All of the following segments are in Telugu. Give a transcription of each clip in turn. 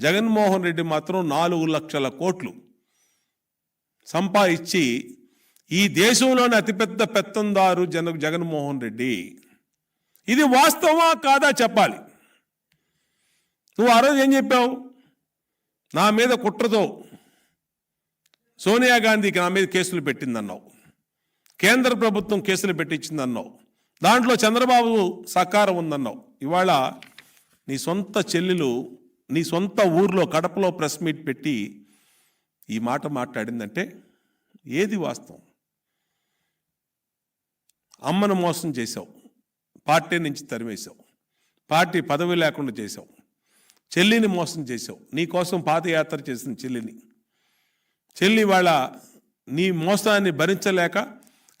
జగన్మోహన్ రెడ్డి మాత్రం నాలుగు లక్షల కోట్లు సంపాదించి ఈ దేశంలోని అతిపెద్ద పెత్తందారు జన జగన్మోహన్ రెడ్డి. ఇది వాస్తవమా కాదా చెప్పాలి. నువ్వు ఆ రోజు ఏం చెప్పావు? నా మీద కుట్రతో సోనియా గాంధీకి నా మీద కేసులు పెట్టిందన్నావు. కేంద్ర ప్రభుత్వం కేసులు పెట్టించిందన్నావు. దాంట్లో చంద్రబాబు సహకారం ఉందన్నావు. ఇవాళ నీ సొంత చెల్లెలు నీ సొంత ఊర్లో కడపలో ప్రెస్ మీట్ పెట్టి ఈ మాట మాట్లాడిందంటే ఏది వాస్తవం? అమ్మను మోసం చేశావు పార్టీ నుంచి తరిమేశావు పార్టీ పదవి లేకుండా చేశావు చెల్లిని మోసం చేశావు నీ కోసం పాదయాత్ర చేసిన చెల్లిని. చెల్లి ఇవాళ నీ మోసాన్ని భరించలేక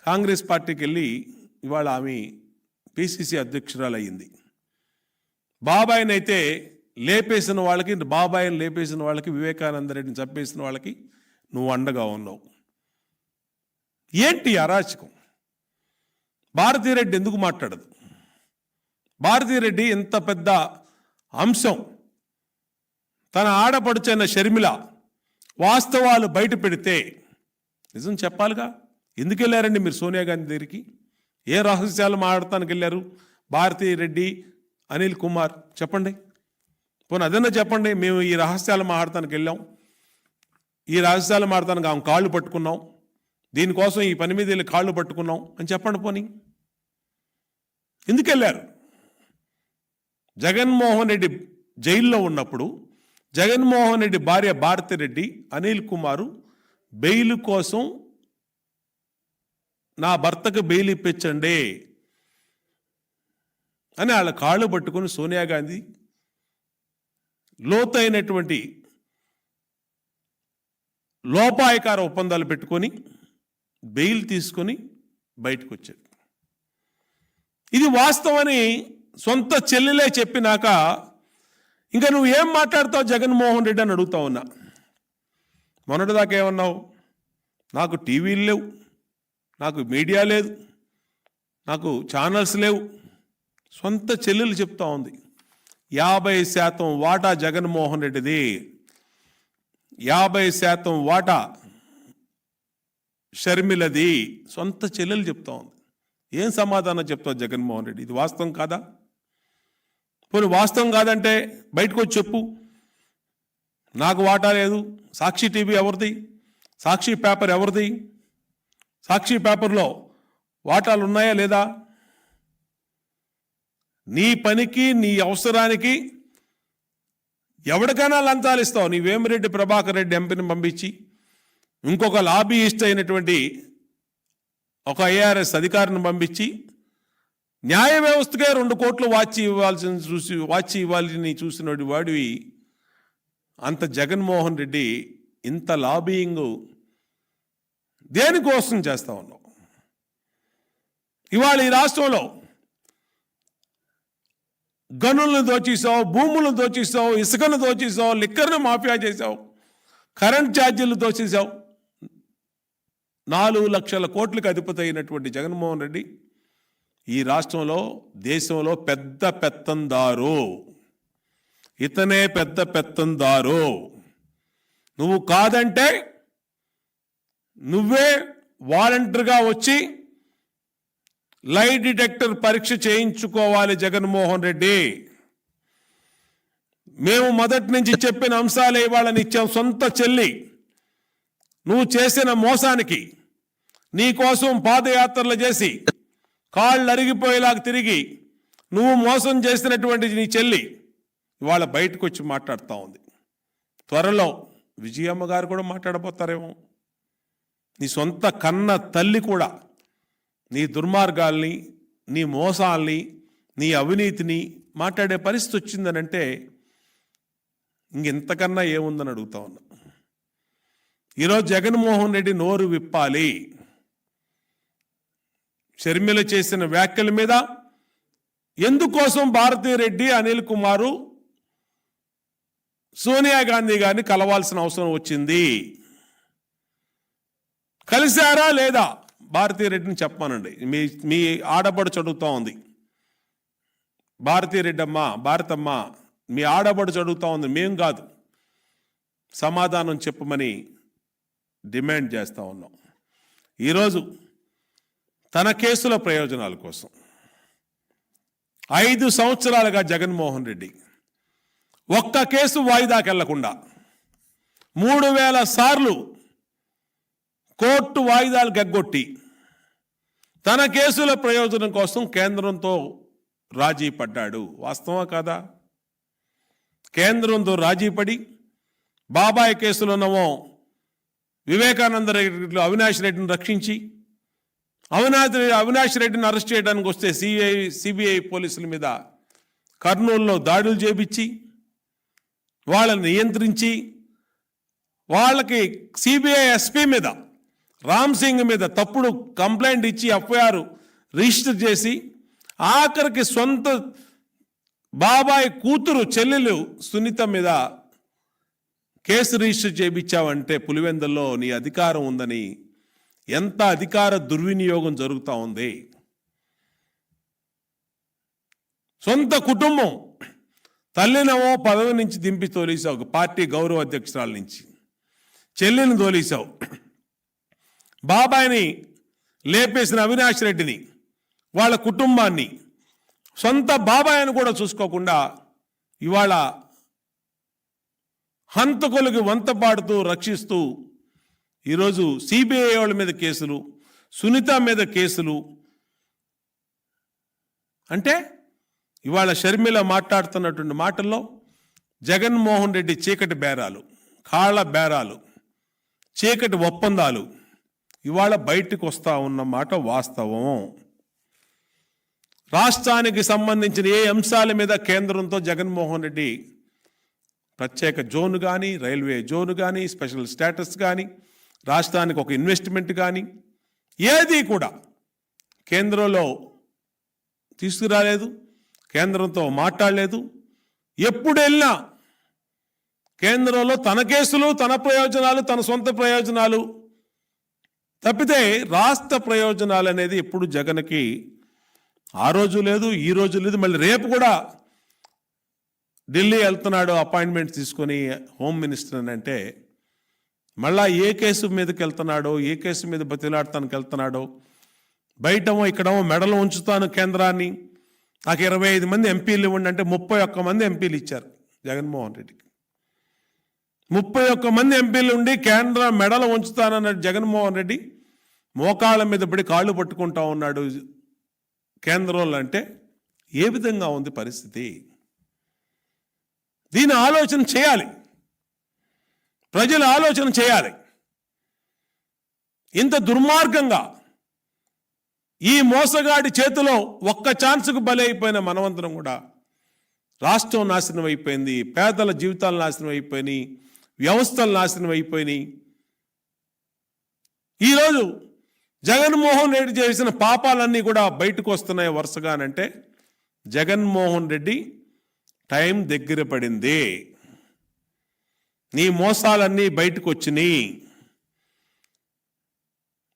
కాంగ్రెస్ పార్టీకి వెళ్ళి ఇవాళ ఆమె పిసిసి అధ్యక్షురాలు అయ్యింది బాబాయినైతే లేపేసిన వాళ్ళకి బాబాయిని లేపేసిన వాళ్ళకి వివేకానంద రెడ్డిని చంపేసిన వాళ్ళకి నువ్వు అండగా ఉన్నావు. ఏంటి అరాచకం? భారతీరెడ్డి ఎందుకు మాట్లాడదు? భారతీరెడ్డి ఇంత పెద్ద అంశం. తన ఆడపడుచైన షర్మిల వాస్తవాలు బయట పెడితే నిజం చెప్పాలిగా? ఎందుకు వెళ్ళారండి మీరు సోనియా గాంధీ దగ్గరికి? ఏ రహస్యాలు మాట్లాడటానికి వెళ్ళారు భారతీ రెడ్డి అనిల్ కుమార్? చెప్పండి. పోనీ అదన్నా చెప్పండి మేము ఈ రహస్యాలు మహారతానికి వెళ్ళాం. ఈ రహస్యాలు మహారతానికి ఆమె కాళ్ళు పట్టుకున్నాం. దీనికోసం ఈ పని మీద వెళ్ళి కాళ్ళు పట్టుకున్నాం అని చెప్పండి పోనీ. ఎందుకు వెళ్ళారు? జగన్మోహన్ రెడ్డి జైల్లో ఉన్నప్పుడు జగన్మోహన్ రెడ్డి భార్య భారతిరెడ్డి అనిల్ కుమారు బెయిల్ కోసం నా భర్తకు బెయిల్ ఇప్పించండి అని వాళ్ళ కాళ్ళు పట్టుకుని సోనియా గాంధీ లోతైనటువంటి లోపాయకార ఒప్పందాలు పెట్టుకొని బెయిల్ తీసుకొని బయటకు వచ్చాడు ఇది వాస్తవని సొంత చెల్లెలే చెప్పినాక ఇంకా నువ్వు ఏం మాట్లాడతావు జగన్మోహన్ రెడ్డి అని అడుగుతా ఉన్నా. మొన్నటిదాకా ఏమన్నావు? నాకు టీవీలు లేవు నాకు మీడియా లేదు నాకు ఛానల్స్ లేవు. సొంత చెల్లెలు చెప్తా ఉంది. యాభై శాతం వాటా జగన్మోహన్ రెడ్డిది. యాభై శాతం వాటా షర్మిలది. సొంత చెల్లెలు చెప్తా ఉంది. ఏం సమాధానం చెప్తావు జగన్మోహన్ రెడ్డి? ఇది వాస్తవం కాదా? పోనీ వాస్తవం కాదంటే బయటకు వచ్చి చెప్పు. నాకు వాటా లేదు. సాక్షి టీవీ ఎవరిది? సాక్షి పేపర్ ఎవరిది? సాక్షి పేపర్లో వాటాలు ఉన్నాయా లేదా? నీ పనికి నీ అవసరానికి ఎవరికైనా లంచాలు ఇస్తావు. నీ వేమిరెడ్డి ప్రభాకర్ రెడ్డి ఎంపీని పంపించి ఇంకొక లాబీయిస్ట్ అయినటువంటి ఒక ఐఆర్ఎస్ అధికారిని పంపించి న్యాయ వ్యవస్థకే రెండు కోట్లు వాచి ఇవ్వాల్సిన చూసి వాచి ఇవ్వాలని చూసిన వాడివి. అంత జగన్మోహన్ రెడ్డి ఇంత లాబీయింగ్ దేనికోసం చేస్తా ఉన్నావు? ఇవాళ ఈ రాష్ట్రంలో గనులను దోచేసావు భూములను దోచేసావు ఇసుకను దోచేసావు లిక్కర్ను మాఫియా చేసావు కరెంట్ ఛార్జీలు దోచేసావు నాలుగు లక్షల కోట్లకు అధిపతి అయినటువంటి జగన్మోహన్ రెడ్డి ఈ రాష్ట్రంలో దేశంలో పెద్ద పెత్తందారు. ఇతనే పెద్ద పెత్తందారు. నువ్వు కాదంటే నువ్వే వాలంటరీగా వచ్చి లై డిటెక్టర్ పరీక్ష చేయించుకోవాలి జగన్మోహన్ రెడ్డి. మేము మొదటి నుంచి చెప్పిన అంశాలే వాళ్ళని ఇచ్చాం సొంత చెల్లి. నువ్వు చేసిన మోసానికి నీకోసం పాదయాత్రలు చేసి కాళ్ళు అరిగిపోయేలాగా తిరిగి నువ్వు మోసం చేసినటువంటి నీ చెల్లి ఇవాళ బయటకు వచ్చి మాట్లాడుతూ ఉంది. త్వరలో విజయమ్మ గారు కూడా మాట్లాడబోతారేమో. నీ సొంత కన్న తల్లి కూడా నీ దుర్మార్గాల్ని నీ మోసాల్ని నీ అవినీతిని మాట్లాడే పరిస్థితి వచ్చిందనంటే ఇంకెంతకన్నా ఏముందని అడుగుతా ఉన్నా. ఈరోజు జగన్మోహన్ రెడ్డి నోరు విప్పాలి. షర్మిల చేసిన వ్యాఖ్యల మీద ఎందుకోసం భారతీ రెడ్డి అనిల్ కుమారు సోనియా గాంధీ గారిని కలవాల్సిన అవసరం వచ్చింది? కలిశారా లేదా? భారతీరెడ్డిని చెప్పానండి మీ మీ ఆడబడు చదువుతూ ఉంది. భారతీ అమ్మ భారతమ్మ మీ ఆడబడు చదువుతూ ఉంది. మేం కాదు. సమాధానం చెప్పమని డిమాండ్ చేస్తూ ఉన్నాం. ఈరోజు తన కేసుల ప్రయోజనాల కోసం ఐదు సంవత్సరాలుగా జగన్మోహన్ రెడ్డి ఒక్క కేసు వాయిదాకెళ్ళకుండా మూడు వేల సార్లు కోర్టు వాయిదాలు గగ్గొట్టి తన కేసుల ప్రయోజనం కోసం కేంద్రంతో రాజీ పడ్డాడు. వాస్తవా కాదా? కేంద్రంతో రాజీ పడి బాబాయ్ కేసులోనేమో వివేకానంద రెడ్డి అవినాష్ రెడ్డిని రక్షించి అవినాష్ అవినాష్ రెడ్డిని అరెస్ట్ చేయడానికి వస్తే సిఐ సిబిఐ పోలీసుల మీద కర్నూలులో దాడులు చేపించి వాళ్ళని నియంత్రించి వాళ్ళకి సిబిఐ ఎస్పీ మీద రామ్ సింగ్ మీద తప్పుడు కంప్లైంట్ ఇచ్చి ఎఫ్ఐఆర్ రిజిస్టర్ చేసి ఆఖరికి సొంత బాబాయ్ కూతురు చెల్లెలు సునీత మీద కేసు రిజిస్టర్ చేయించావంటే పులివెందల్లో నీ అధికారం ఉందని ఎంత అధికార దుర్వినియోగం జరుగుతూ ఉంది? సొంత కుటుంబం తల్లినవో పదవి నుంచి దింపి తోలేసావు పార్టీ గౌరవ అధ్యక్షురాల నుంచి. చెల్లిని తోలేసావు బాబాయిని లేపేసిన అవినాష్ రెడ్డిని వాళ్ళ కుటుంబాన్ని సొంత బాబాయిని కూడా చూసుకోకుండా ఇవాళ హంతకులకి వంత పాడుతూ రక్షిస్తూ ఈరోజు సిబిఐ వాళ్ళ మీద కేసులు సునీత మీద కేసులు. అంటే ఇవాళ షర్మిల మాట్లాడుతున్నటువంటి మాటల్లో జగన్మోహన్ రెడ్డి చీకటి బేరాలు కాళ్ళ బేరాలు చీకటి ఒప్పందాలు. ఇవాళ బయటకు వస్తా ఉన్న మాట వాస్తవం. రాష్ట్రానికి సంబంధించిన ఏ అంశాల మీద కేంద్రంతో జగన్మోహన్ రెడ్డి ప్రత్యేక జోన్ కానీ రైల్వే జోన్ కానీ స్పెషల్ స్టేటస్ కానీ రాష్ట్రానికి ఒక ఇన్వెస్ట్మెంట్ కానీ ఏది కూడా కేంద్రంలో తీసుకురాలేదు కేంద్రంతో మాట్లాడలేదు. ఎప్పుడు వెళ్ళినా కేంద్రంలో తన కేసులు తన ప్రయోజనాలు తన సొంత ప్రయోజనాలు తప్పితే రాష్ట్ర ప్రయోజనాలు అనేది ఎప్పుడు జగన్కి ఆ రోజు లేదు ఈ రోజు లేదు. మళ్ళీ రేపు కూడా ఢిల్లీ వెళ్తున్నాడు అపాయింట్మెంట్ తీసుకొని హోమ్ మినిస్టర్ అని అంటే మళ్ళా ఏ కేసు మీదకి వెళ్తున్నాడో ఏ కేసు మీద బతిలాడతానికి వెళ్తున్నాడో బయటమో ఇక్కడమో మెడలు ఉంచుతాను కేంద్రాన్ని. నాకు ఇరవై ఐదు మంది ఎంపీలు ఇవ్వండి అంటే ముప్పై ఒక్క మంది ఎంపీలు ఇచ్చారు జగన్మోహన్ రెడ్డికి. ముప్పై ఒక్క మంది ఎంపీలు ఉండి కేంద్ర మెడలు ఉంచుతానన్నాడు జగన్మోహన్ రెడ్డి మోకాళ్ళ మీద పడి కాళ్ళు పట్టుకుంటా ఉన్నాడు కేంద్రంలో అంటే ఏ విధంగా ఉంది పరిస్థితి? దీని ఆలోచన చేయాలి. ప్రజలు ఆలోచన చేయాలి. ఇంత దుర్మార్గంగా ఈ మోసగాడి చేతిలో ఒక్క ఛాన్స్కు బలైపోయిన మనవంతరం కూడా రాష్ట్రం నాశనం అయిపోయింది పేదల జీవితాలు నాశనం అయిపోయినాయి వ్యవస్థలు నాశనం అయిపోయినాయి. ఈరోజు జగన్మోహన్ రెడ్డి చేసిన పాపాలన్నీ కూడా బయటకు వస్తున్నాయి వరుసగానంటే జగన్మోహన్ రెడ్డి టైం దగ్గర పడింది. నీ మోసాలన్నీ బయటకు వచ్చినాయి.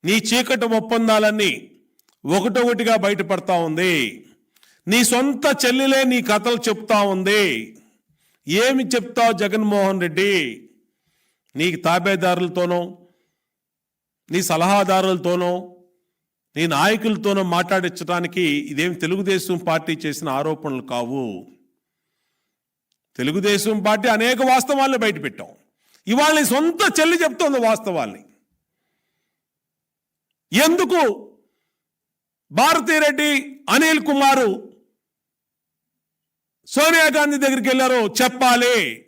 నీ చీకటి ఒప్పందాలన్నీ ఒకటొకటిగా బయటపడతా ఉంది. నీ సొంత చెల్లెలే నీ కథలు చెప్తా ఉంది. ఏమి చెప్తావు జగన్మోహన్ రెడ్డి? నీ తాబేదారులతోనో నీ సలహాదారులతోనో నీ నాయకులతోనో మాట్లాడించడానికి ఇదేం తెలుగుదేశం పార్టీ చేసిన ఆరోపణలు కావు. తెలుగుదేశం పార్టీ అనేక వాస్తవాలను బయటపెట్టాం. ఇవాళ నీ సొంత చెల్లి చెప్తోంది వాస్తవాల్ని. ఎందుకు భారతీరెడ్డి అనిల్ కుమారు సోనియా గాంధీ దగ్గరికి వెళ్ళారో చెప్పాలి.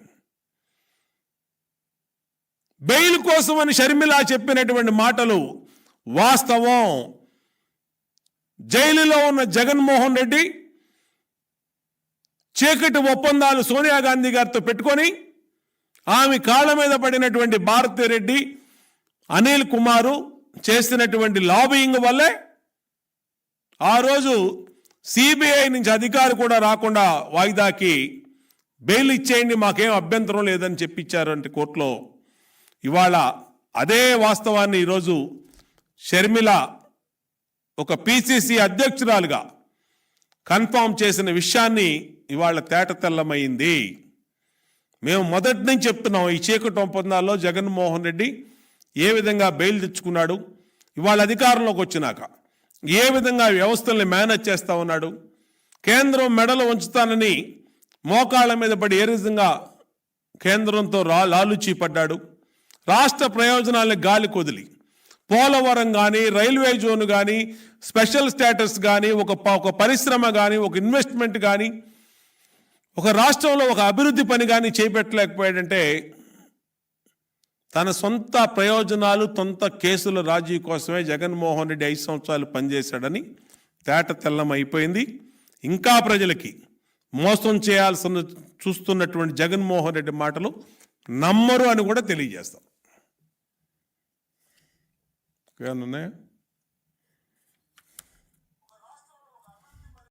బెయిల్ కోసం అని షర్మిల చెప్పినటువంటి మాటలు వాస్తవం. జైలులో ఉన్న జగన్మోహన్ రెడ్డి చీకటి ఒప్పందాలు సోనియా గాంధీ గారితో పెట్టుకొని ఆమె కాళ్ళ మీద పడినటువంటి భారతిరెడ్డి అనిల్ కుమారు చేసినటువంటి లాబియింగ్ వల్లే ఆ రోజు సిబిఐ నుంచి అధికారి కూడా రాకుండా వాయిదాకి బెయిల్ ఇచ్చేయండి మాకేం అభ్యంతరం లేదని చెప్పించారంటే కోర్టులో. ఇవాళ అదే వాస్తవాన్ని ఈరోజు షర్మిల ఒక పిసిసి అధ్యక్షురాలుగా కన్ఫామ్ చేసిన విషయాన్ని ఇవాళ తేటతెల్లమైంది మేము మొదటి నుంచి చెప్తున్నాం ఈ చీకటి ఒప్పందాల్లో జగన్మోహన్ రెడ్డి ఏ విధంగా బెయిల్ తెచ్చుకున్నాడు ఇవాళ అధికారంలోకి వచ్చినాక ఏ విధంగా వ్యవస్థల్ని మేనేజ్ చేస్తా ఉన్నాడు కేంద్రం మెడలు ఉంచుతానని మోకాళ్ళ మీద పడి ఏ విధంగా కేంద్రంతో రా లాలుచీ పడ్డాడు రాష్ట్ర ప్రయోజనాలను గాలి కొదిలి. పోలవరం కానీ రైల్వే జోన్ కానీ స్పెషల్ స్టేటస్ కానీ ఒక ఒక పరిశ్రమ కానీ ఒక ఇన్వెస్ట్మెంట్ కానీ ఒక రాష్ట్రంలో ఒక అభివృద్ధి పని కానీ చేపట్టలేకపోయాడంటే తన సొంత ప్రయోజనాలు సొంత కేసుల రాజీ కోసమే జగన్మోహన్ రెడ్డి ఐదు సంవత్సరాలు పనిచేశాడని తేట తెల్లం అయిపోయింది. ఇంకా ప్రజలకి మోసం చేయాల్సిన చూస్తున్నటువంటి జగన్మోహన్ రెడ్డి మాటలు నమ్మరు అని కూడా తెలియజేస్తాం. ఏమన్నా ఉన్నాయా